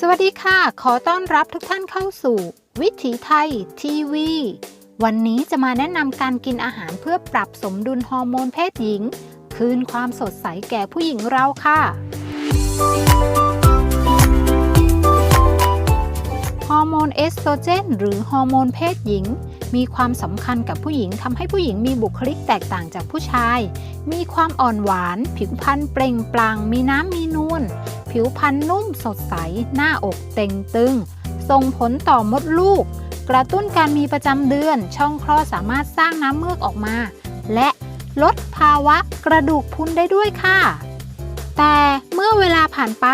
สวัสดีค่ะ ขอต้อนรับทุกท่านเข้าสู่ วิถีไทยทีวี วันนี้จะมาแนะนำการกินอาหารเพื่อปรับสมดุลฮอร์โมนเพศหญิง คืนความสดใสแก่ผู้หญิงเราค่ะ ฮอร์โมนเอสโตรเจน หรือฮอร์โมนเพศหญิง มีความสำคัญกับผู้หญิงทำให้ผู้หญิงมีบุคลิกแตกต่างจากผู้ชาย มีความอ่อนหวาน ผิวพรรณเปล่งปลั่งมีน้ำมีนวลผิวพรรณนุ่มสดใส หน้าอกเต่งตึง ส่งผลต่อมดลูก กระตุ้นการมีประจำเดือน ช่องคลอดสามารถสร้างน้ำเมือกออกมา และลดภาวะกระดูกพุนได้ด้วยค่ะ แต่เมื่อเวลาผ่านไป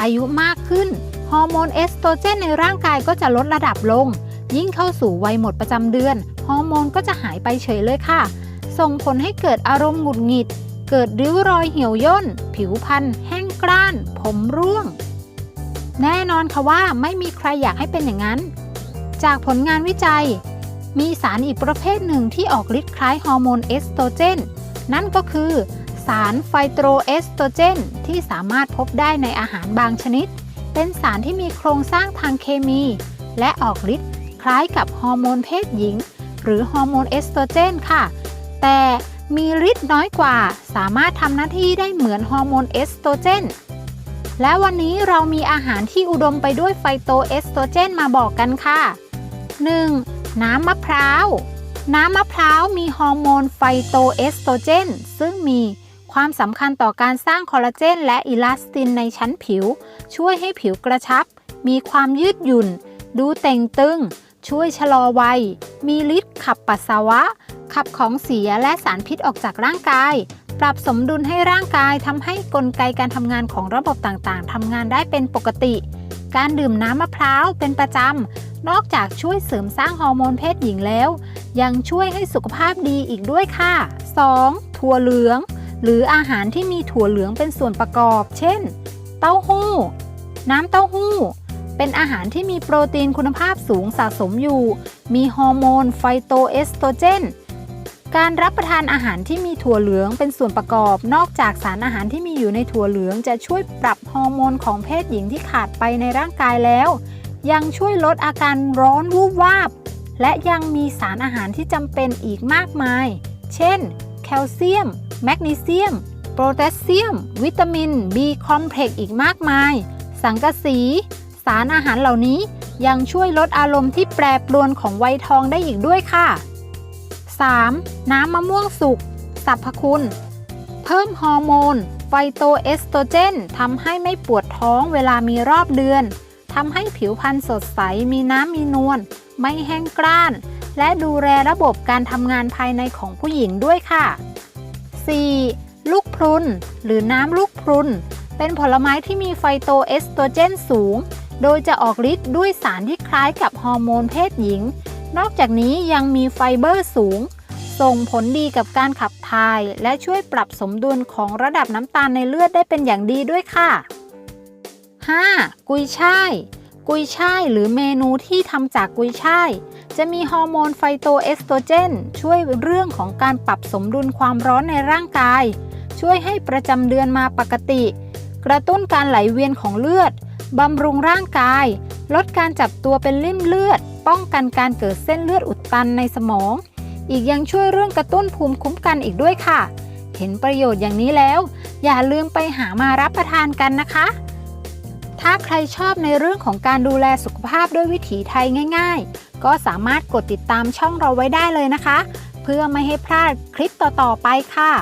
อายุมากขึ้น ฮอร์โมนเอสโตรเจนในร่างกายก็จะลดระดับลง ยิ่งเข้าสู่วัยหมดประจำเดือน ฮอร์โมนก็จะหายไปเฉยเลยค่ะ ส่งผลให้เกิดอารมณ์หงุดหงิด เกิดริ้วรอยเหี่ยวย่น ผิวพรรณแห้งกร้าน ผมร่วง แน่นอนค่ะว่าไม่มีใครอยากให้เป็นอย่างนั้น จากผลงานวิจัย มีสารอีกประเภทหนึ่งที่ออกฤทธิ์คล้ายฮอร์โมนเอสโตรเจน นั่นก็คือสารไฟโตรเอสโตรเจน ที่สามารถพบได้ในอาหารบางชนิด เป็นสารที่มีโครงสร้างทางเคมี และออกฤทธิ์ คล้ายกับฮอร์โมนเพศหญิง หรือฮอร์โมนเอสโตรเจนค่ะ แต่มีฤทธิ์น้อยกว่า สามารถทำหน้าที่ได้เหมือนฮอร์โมนเอสโตรเจน และวันนี้เรามีอาหารที่อุดมไปด้วยไฟโตเอสโตรเจนมาบอกกันค่ะ 1. น้ำมะพร้าว น้ำมะพร้าวมีฮอร์โมนไฟโตเอสโตรเจน ซึ่งมีความสำคัญต่อการสร้างคอลลาเจน และอิลาสตินในชั้นผิว ช่วยให้ผิวกระชับ มีความยืดหยุ่น ดูเต่งตึง ช่วยชะลอวัย มีฤทธิ์ขับปัสสาวะ ขับของเสียและสารพิษออกจากร่างกาย ปรับสมดุลให้ร่างกายทำให้กลไกการทำงานของระบบต่างๆทำงานได้เป็นปกติ การดื่มน้ำมะพร้าวเป็นประจำ นอกจากช่วยเสริมสร้างฮอร์โมนเพศหญิงแล้ว ยังช่วยให้สุขภาพดีอีกด้วยค่ะ 2. ถั่วเหลือง หรืออาหารที่มีถั่วเหลืองเป็นส่วนประกอบ เช่น เต้าหู้ น้ำเต้าหู้ เป็นอาหารที่มีโปรตีนคุณภาพสูงสะสมอยู่ มีฮอร์โมนไฟโตเอสโตรเจน การรับประทานอาหารที่มีถั่วเหลืองเป็นส่วนประกอบ นอกจากสารอาหารที่มีอยู่ในถั่วเหลืองจะช่วยปรับฮอร์โมนของเพศหญิงที่ขาดไปในร่างกายแล้ว ยังช่วยลดอาการร้อนวูบวาบ และยังมีสารอาหารที่จำเป็นอีกมากมาย เช่น แคลเซียม แมกนีเซียม โพแทสเซียม วิตามิน B คอมเพล็กซ์อีกมากมาย สังกะสี สารอาหารเหล่านี้ยังช่วยลดอารมณ์ที่แปรปรวนของวัยทองได้อีกด้วยค่ะ 3. น้ำมะม่วงสุกสรรพคุณ เพิ่มฮอร์โมน ไฟโตเอสโตรเจนทำให้ไม่ปวดท้องเวลามีรอบเดือนทำให้ผิวพรรณสดใส มีน้ำมีนวล ไม่แห้งกร้าน และดูแลระบบการทำงานภายในของผู้หญิงด้วยค่ะ 4. ลูกพรุน หรือน้ำลูกพรุน เป็นผลไม้ที่มีไฟโตเอสโตรเจนสูง โดยจะออกฤทธิ์ด้วยสารที่คล้ายกับฮอร์โมนเพศหญิง นอกจากนี้ยังมีไฟเบอร์สูง ส่งผลดีกับการขับถ่าย และช่วยปรับสมดุลของระดับน้ำตาลในเลือดได้เป็นอย่างดีด้วยค่ะ 5. กุยช่ายกุยช่ายหรือเมนูที่ทำจากกุยช่าย จะมีฮอร์โมนไฟโตเอสโตรเจน ช่วยเรื่องของการปรับสมดุลความร้อนในร่างกาย ช่วยให้ประจำเดือนมาปกติ กระตุ้นการไหลเวียนของเลือด บำรุงร่างกาย ลดการจับตัวเป็นริ่มเลือด ป้องกันการเกิดเส้นเลือดอุดตันในสมอง อีกยังช่วยเรื่องกระตุ้นภูมิคุ้มกันอีกด้วยค่ะ เห็นประโยชน์อย่างนี้แล้ว อย่าลืมไปหามารับประทานกันนะคะ ถ้าใครชอบในเรื่องของการดูแลสุขภาพด้วยวิถีไทยง่าย ๆ ก็สามารถกดติดตามช่องเราไว้ได้เลยนะคะ เพื่อไม่ให้พลาดคลิปต่อๆไปค่ะ